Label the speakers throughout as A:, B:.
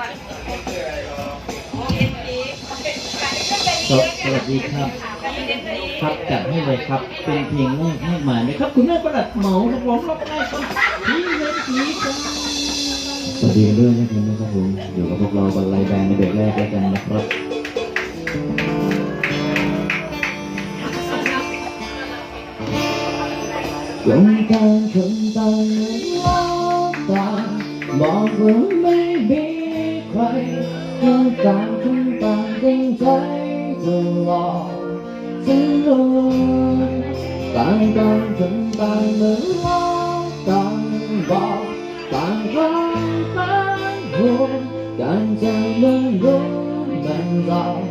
A: สวัสดีครับ ครับจัดให้เลยครับเป็นเพียงแรกใหมาเลยครับ คุณแม่ประดับเหมาครับผมรอบได้ครับนี่เล่นผีครับ
B: สวัสดีกันด้วยนะครับผมอยู่กับพวกเราบรรลัยแบนในเบรกแรกแล้วกันนะครับลงทางคนต่างโลกต่างบอกว่า thấy những cảm chúng ta kinh thấy thường ngọt chính luôn càng càng chúng ta nữ lo càng vọt càng rắn càng hôn càng dài lớn lớn càng giàu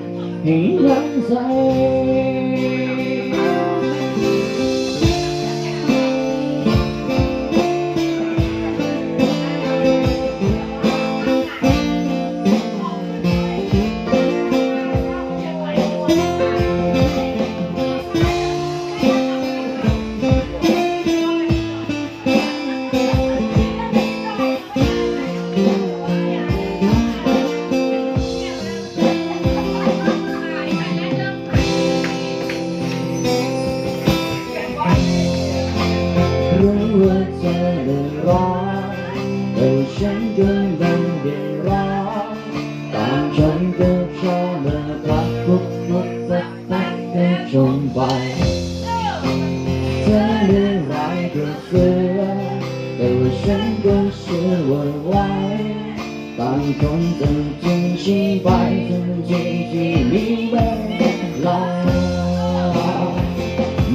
B: hình dáng say.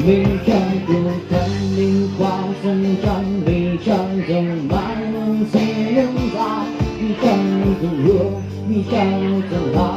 B: มีคำกูกันมีความทรงจำมีฉันจะมานเสียงตามีฉันจงรู้มีฉันจงลา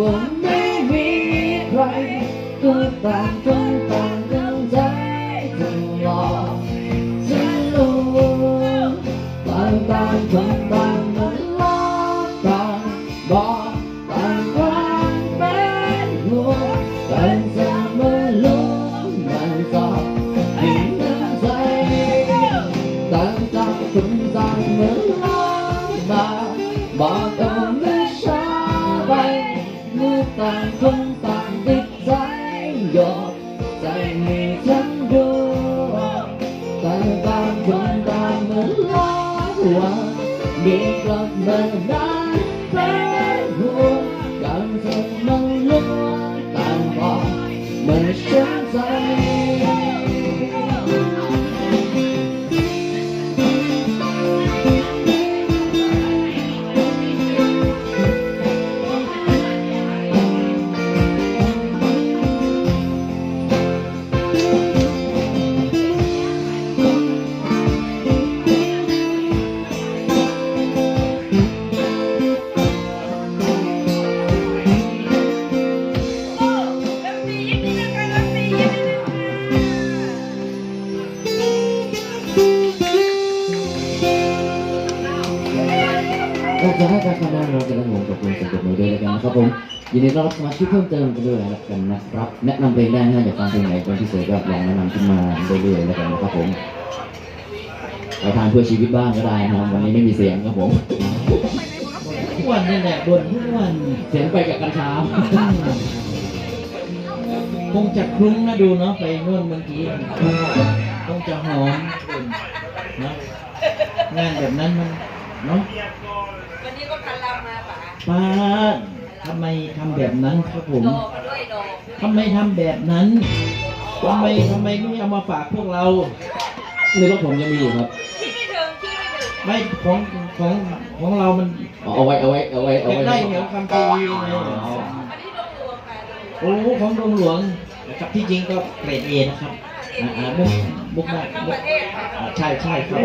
B: ว่าไม่มีใครก็ต่างกัน
C: ยินดีต้อนรับสมาชิกเพิ่มเติมกันด้วยแล้วกันนะครับ แนะนำเพลงได้นะอยากฟังเพลงไหนเป็นพิเศษก็ลองแนะนำขึ้นมาเรื่อยๆแล้วกันนะครับผมเราทานเพื่อชีวิตบ้างก็ได้นะครับวันนี้ไม่มีเสียงครับผม
A: ทุกวันนี่แหละบนทุกวัน
C: เสียงไปกับกัญชา
A: คงจะคลุ้งนะดูเนาะไปนู่นเมื่อกี้คงจะหอมเนาะงานแบบนั้นมันเนาะ
D: วันนี้ก็พันลำมาป่ะ
A: ป้า ทำไมทำแบบนั้นครับผม
D: โดมาด้วยโด
A: ทำไมทำแบบนั้นทำไมทำไมไม่เอามาฝากพวกเรา
C: ในรถผมยังมีอยู่ครับ
D: ที่ไม่ถึงที่ไม่ถึง
A: ไม่ของของของเรามัน
C: เอาไว้เอาไว้เอาไว้เอา
A: เก็บ
C: ไว้
A: ได้เหนียวคำปีไง
D: อันนี้ลงรวมไป
A: โอ้ของดงหลวงนะครับที่จริงก็เกรดเอนะครับอ่าอ่ามุกมุกได้
D: ทั้ง
A: มุ
D: ป
A: ก
D: ระเทศค่ะ
A: อ่าใช่ใช่ครับ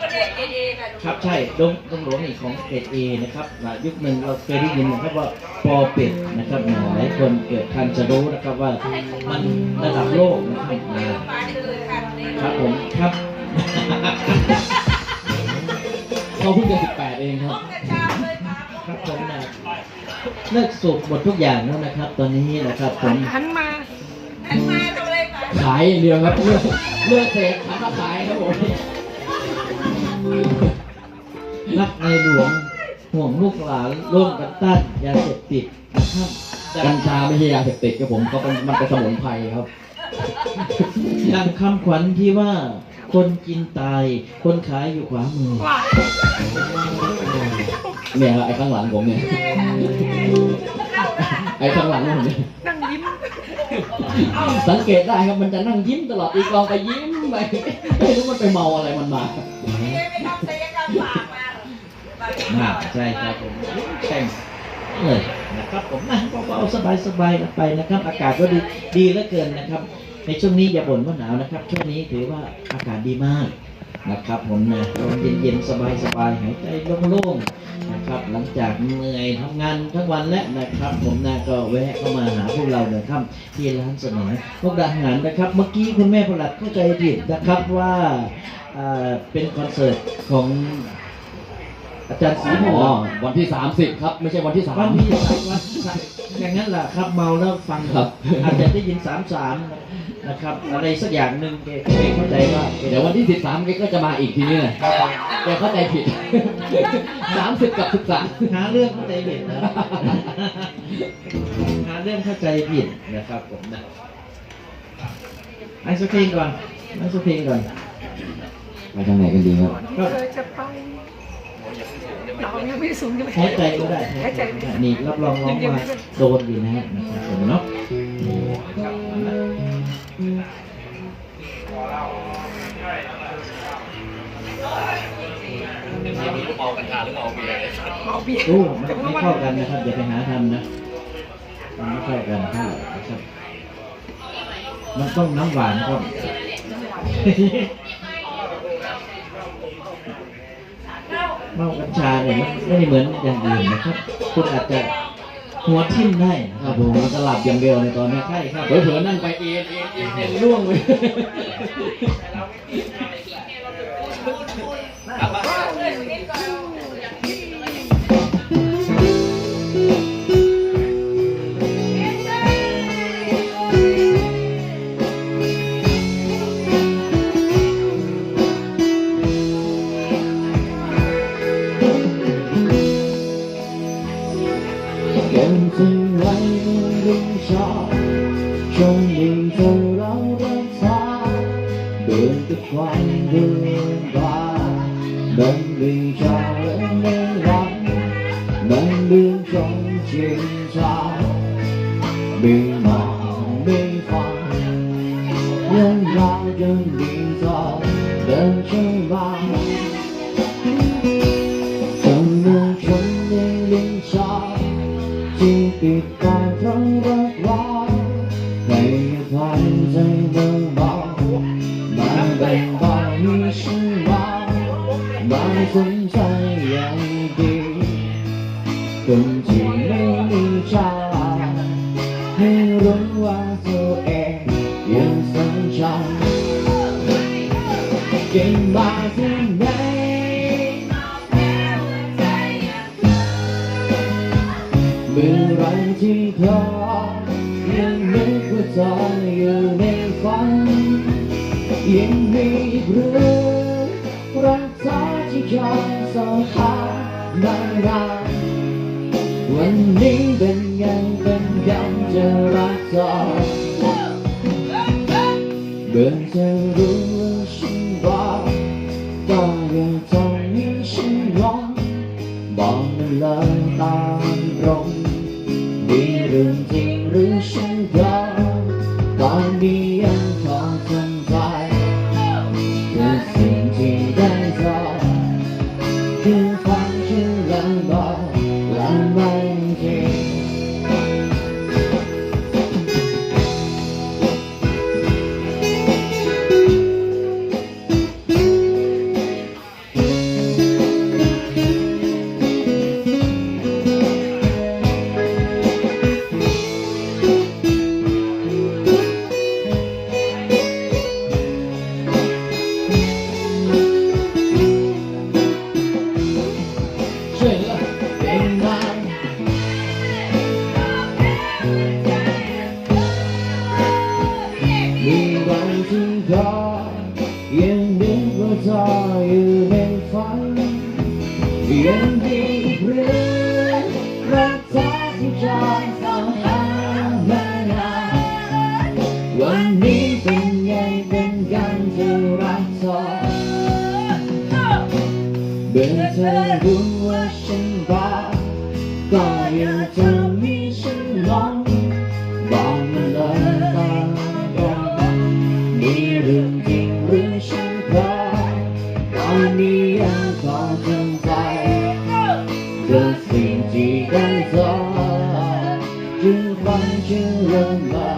D: ทั้งประเทศเอเอค่ะ
A: ครับใช่ดงดงหลวงนี่ของเกรดเอนะครับอ่ายุคหนึ่งเราเคยได้ยินนะครับว่าปอเป็ดนะครับอ่าหลายคนเกิดทันจะรู้นะครับว่ามันระดับโลกนะครับอ่า
D: ไปเลยค่ะนี่
A: ครับผมครับ
C: เขาเพิ่งจะสิบแปดเองค
D: พ
C: รับ
D: กกระชาเลยค่ะ
A: ครับผมนะเลิกสูบหมดทุกอย่างแล้วนะครับ ตอนนี้นะครับผม
D: หันมาหันมาทำอะไรป่ะ
C: ขายอย่างเดียวครับเลือกเลือกเสกขายก็ขายครับผม
A: รักในหลวงห่วงลูกหลานร่วมกันต้านยาเสพติดนะครับ
C: กัญชาไม่ใช่ยาเสพติดครับผมก็เป็นมันเป็นสมุนไพรครับ
A: ดังคำขวัญที่ว่า คนกินตาย คนขายอยู่ขวามือ
C: เนี่ยครับไอ้ข้างหลังผมเนี่ยไอ้ข้างหลังผมเนี่ย
D: นั่งยิ้ม
C: สังเกตได้ครับมันจะนั่งยิ้มตลอดอีกลองไปยิ้มไปไม่รู้มันไปเมาอะไรมันมา
D: นี่ไป ทำศัลยกรรมปากมาหรอ
A: มากใช่ครับผมแข่งเลยนะครับผมนะเบาๆสบายๆกันไปนะครับ อากาศก็ดีดีเหลือเกินนะครับ ในช่วงนี้อย่าบ่นว่าหนาวนะครับ ช่วงนี้ถือว่าอากาศดีมากนะครับผมนะลมเย็นๆสบายๆหายใจโล่งๆนะครับหลังจากเหนื่อยทำงานทั้งวันแล้วนะครับ ผมนะก็แวะเข้ามาหาพวกเรานะครับที่ร้านเสนอพวกดาหารนะครับ เมื่อกี้คุณแม่ประหลัดเข้าใจผิดนะครับว่า เป็นคอนเสิร์ตของอาจารย์ศรี
C: อ๋
A: หั
C: อ
A: ว
C: วันที่ 30 ครับ ไม่ใช่วันที่สา
A: วั
C: ม
A: นที่สามวันอย่างนั้นแหละครับเมาแล้วฟัง
C: ครับ
A: อาจจะได้ยินสามสามนะครับ อะไรสักอย่างหนึ่งแกแกเข้าใจว่า
C: เดี๋ยววันที่ 13แกก็จะมาอีกทีนี้เลยแกเข้าใจผิด 30 กับ 13
A: หาเรื่องเข้าใจผิดนะหาเรื่องเข้าใจผิดนะครับผมนะไอ้สักเพลงก่อนไอ้สักเพลงก่อน
C: ไปทางไหนกันดีครับ
A: ก็
D: เคยจะไปเรายังไม่สูงจะไป
A: หายใจก็ได้
D: หายใจ
A: นี่รับรองร้องมาโดนอยู่นะฮะนะครับผมเนาะนี่นะครับโอ้มันไม่เข้ากันนะครับอย่าไปหาทำนะมันไม่เข้ากันเท่าไหร่นะครับมันต้องน้ำหวานครับ เมากัญชาเนี่ยมันไม่ได้เหมือนอย่างอื่นนะครับ คุณอาจจะหัวทิ่มได้นะ
C: ครับผมมันจะหลับอย่างเดียวในตอนนี้
A: ใช่ครับ
C: เผลอๆนั่งไปเอ็นเอ็นเอ็นเอ็นล่วงไป
B: ชมยิ่งเธอเราเดินทางเดินกับความเดินบานดังดิ มื่อไรที่
D: เธ
B: อยังนึกว่าเธออยู่ในฝันยังมีอีกเรื่องรักเธอที่ยังสังหารไม่ได้วันนี้เป็นยังเป็นยังจะรักเธอเบื่อจะรู้ว่าฉันรักก็ยังทำให้ฉันร้องบอกมันเลยตามตรง เรื่องจริงหรือฉันเพ้อตอนนี้ยัง มีเรื่องจริงหรือฉันพลาดตอนนี้ยังขอจำใจเจอสิ่งที่ได้เจอจึงฟังจึงลำบาก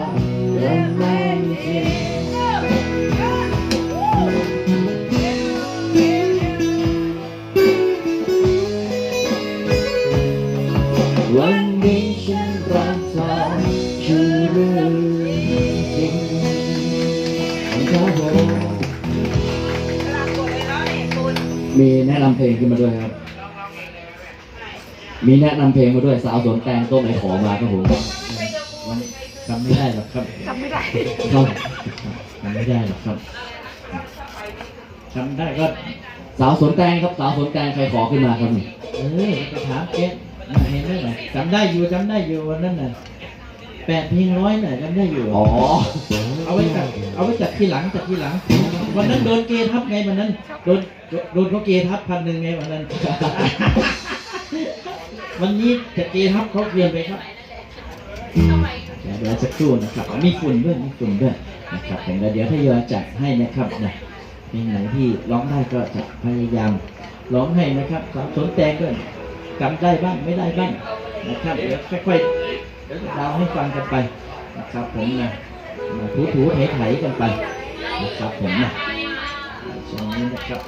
B: เพลงขึ้นมาด้วยครับ มีแนะนำเพลงมาด้วยสาวสวนแตงโต๊ะไหนขอมาครับผม
A: วันจำไม่ได้หรอกครับ
E: จำไม่ได้
B: ครับ
A: จำไม่ได้หรอกครับจำได้ก็
B: สาวสวนแตงครับสาวสวนแตงใครขอขึ้นมาครับนี่
A: เออไปถามเจ๊น่ะเห็นไหมน่ะจำได้อยู่จำได้อยู่วันนั้นน่ะ แปดเพลงร้อยน่ะจำได้อยู่
B: อ๋อ
A: เอาไว้จัดเอาไว้จัดที่หลังจัดที่หลัง วันนั้นโดนเกทับไงวันนั้นโดนโดนเขาเกทับพันหนึ่งไงวันนั้น วันนี้จะเกทับเขาเปลี่ยนไปครับเดี๋ยวเดี๋ยวสักครู่นะครับมีฝุ่นด้วยมีฝุ่นด้วยนะครับผมแล้วเดี๋ยวทยอยจัดให้นะครับนะเพลงไหนที่ร้องได้ก็จะพยายามร้องให้นะครับสาวสนแตงด้วยจำได้บ้างไม่ได้บ้างนะครับเดี๋ยวค่อยๆ เดาให้ฟังกันไปนะครับผมนะมาถูๆไถๆกันไปนะครับผมนะช่วงนี้นะครับ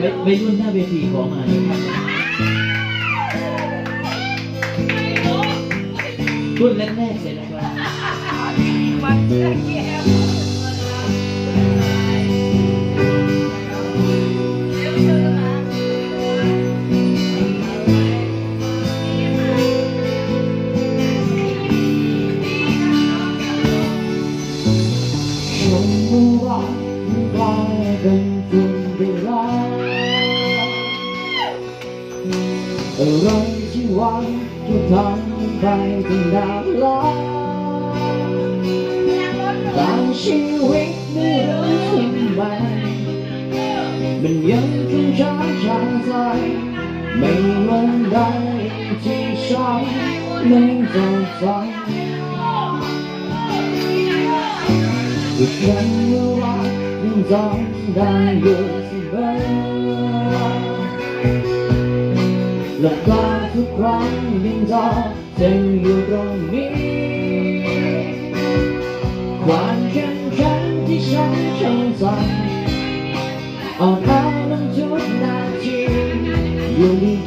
A: ไม่ไม่รุ่นหน้าเวทีขอมานะครับรุ่นแรกๆเลยนะครับ
B: จะอยู่ตรงนี้ความเข้มแข็งที่ฉันเชื่อใจอ่อนแอนั้นทุกนาทีอยู่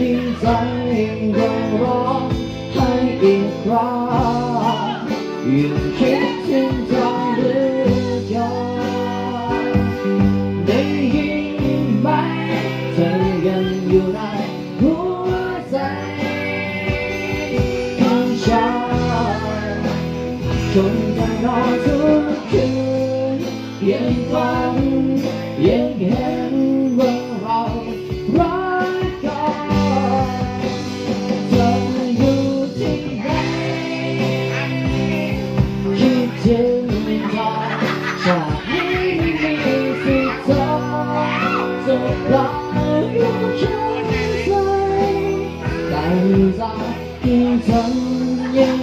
B: จะที่ทำยัง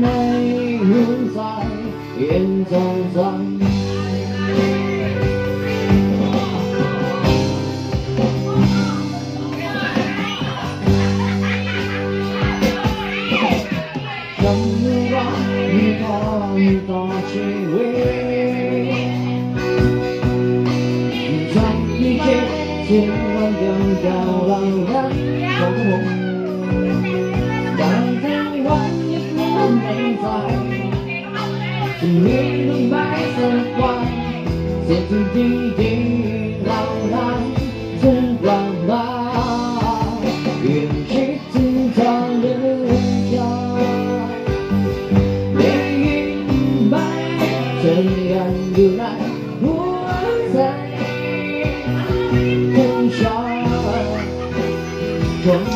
B: ไงอยู่ สักวันสิ่งที่ดีดีเรานั้นจะกลับมาเพียังคิดถึงเธอเหลือเกินได้ยินไหมเธอยังอยู่ในหัวใจของฉันคน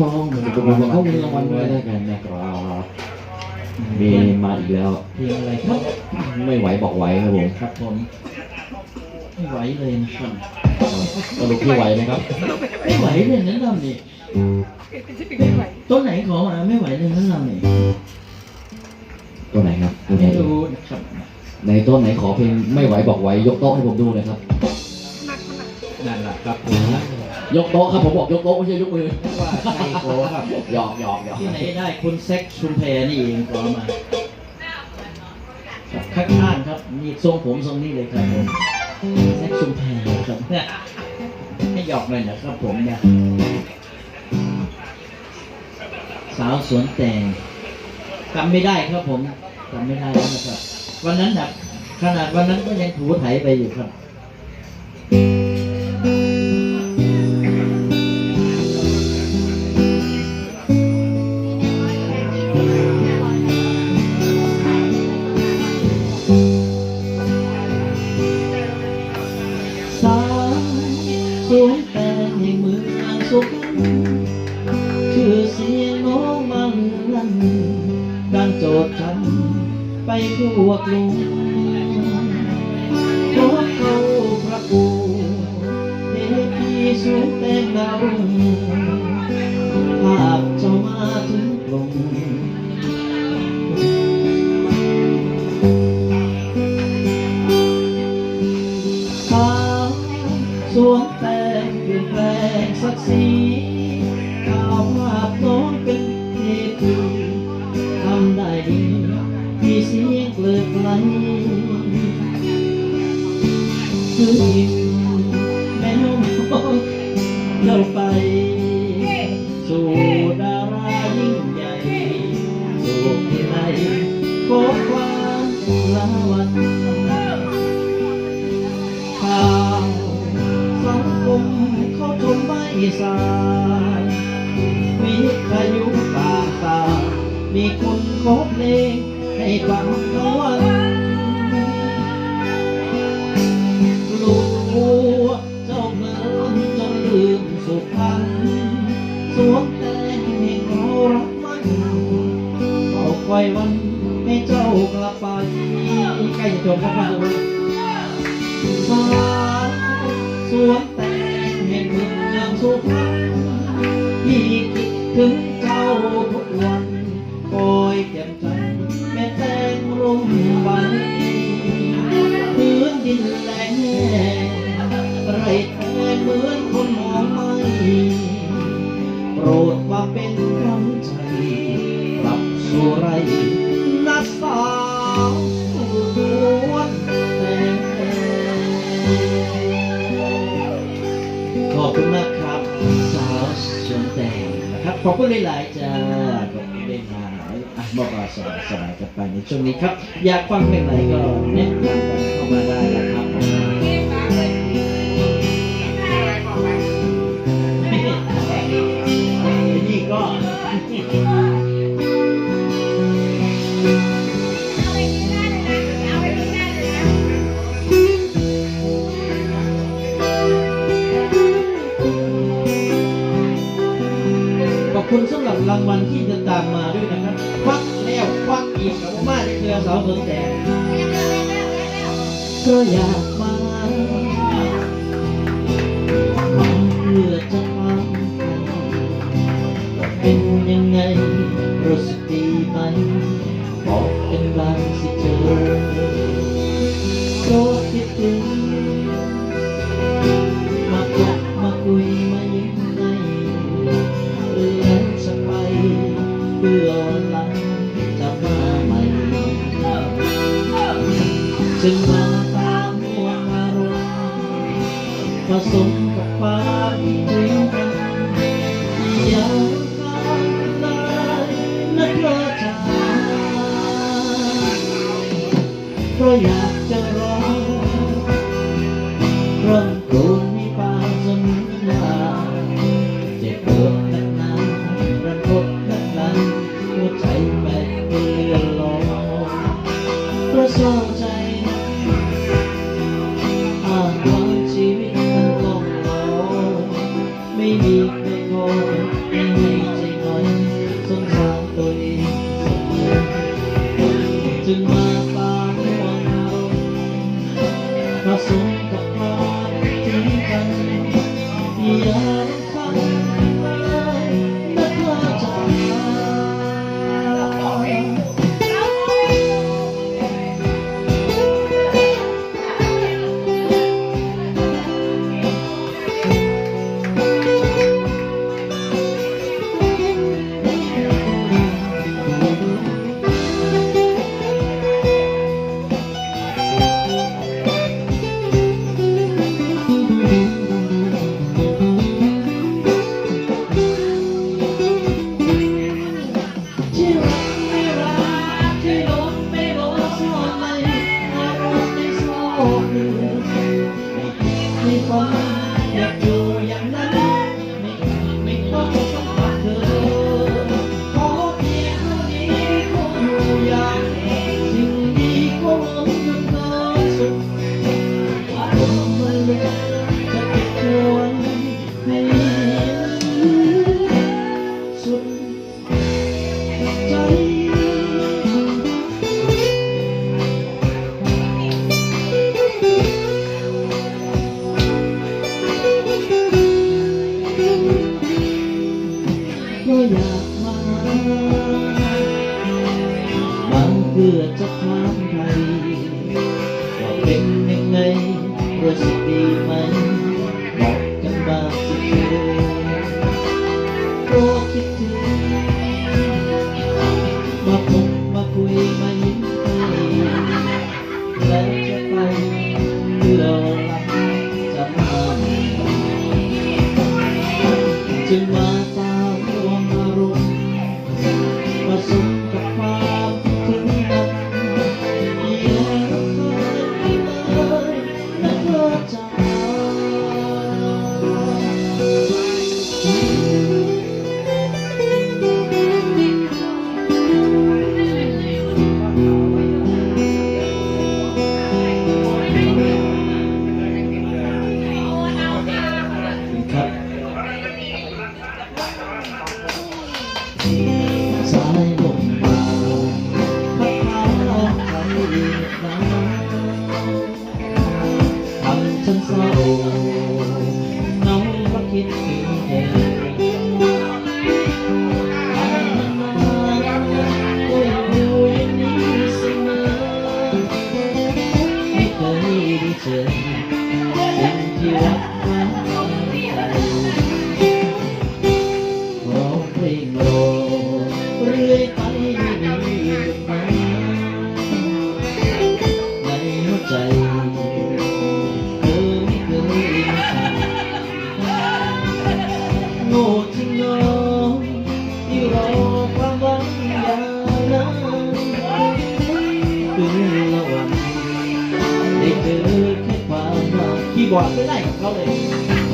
B: ของ
C: ก็พองมันก็บอกเขามีรางวัลด้วยแล้กันนะครับมีมาอีกแล้ว
A: เพลงอะไรครับ
C: ไม่ไหวบอกไหวครับผม
A: ครับผมไม่ไหวเลยนะครับ
C: สรุปที่ไหวไหมครับ
A: ไม่ไหวเลยนั้นเรานี่ตัวไหนขอมาไม่ไหวเลยนั้นเรานี่
C: ตัวไหนครับตัวไหน
A: ไม่รู้นะครับ
C: ในต้นไหนขอเพลงไม่ไหวบอกไหวยกโต๊ะให้ผมดูหน่อยครับ
D: นั่น
A: แหละครับผมนะ
C: ยกโต๊ะครับผมบอกยกโต๊ะไม่ใช่ยกมือ
A: ว่าใครขอครับ
C: หยอกหยอกหยอก
A: ที่ไหนได้คุณเซ็กชุมแพนี่เองขอมาครับข้างๆครับมีทรงผมทรงนี้เลยครับผมเซ็กชุมแพครับเนี่ยให้หยอกหน่อยนะครับผมเนี่ยสาวสวนแต่งจำไม่ได้ครับผมจำไม่ได้แล้วนะครับ วันนั้นนะขนาดวันนั้นก็ยังถูไถไปอยู่ครับ one thing. อยากฟังเพลงไหนก็ moderno. Pra olhar เพราะอยากจะรอ บอร์ดไม่ได้กับเราเลย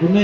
A: argumento.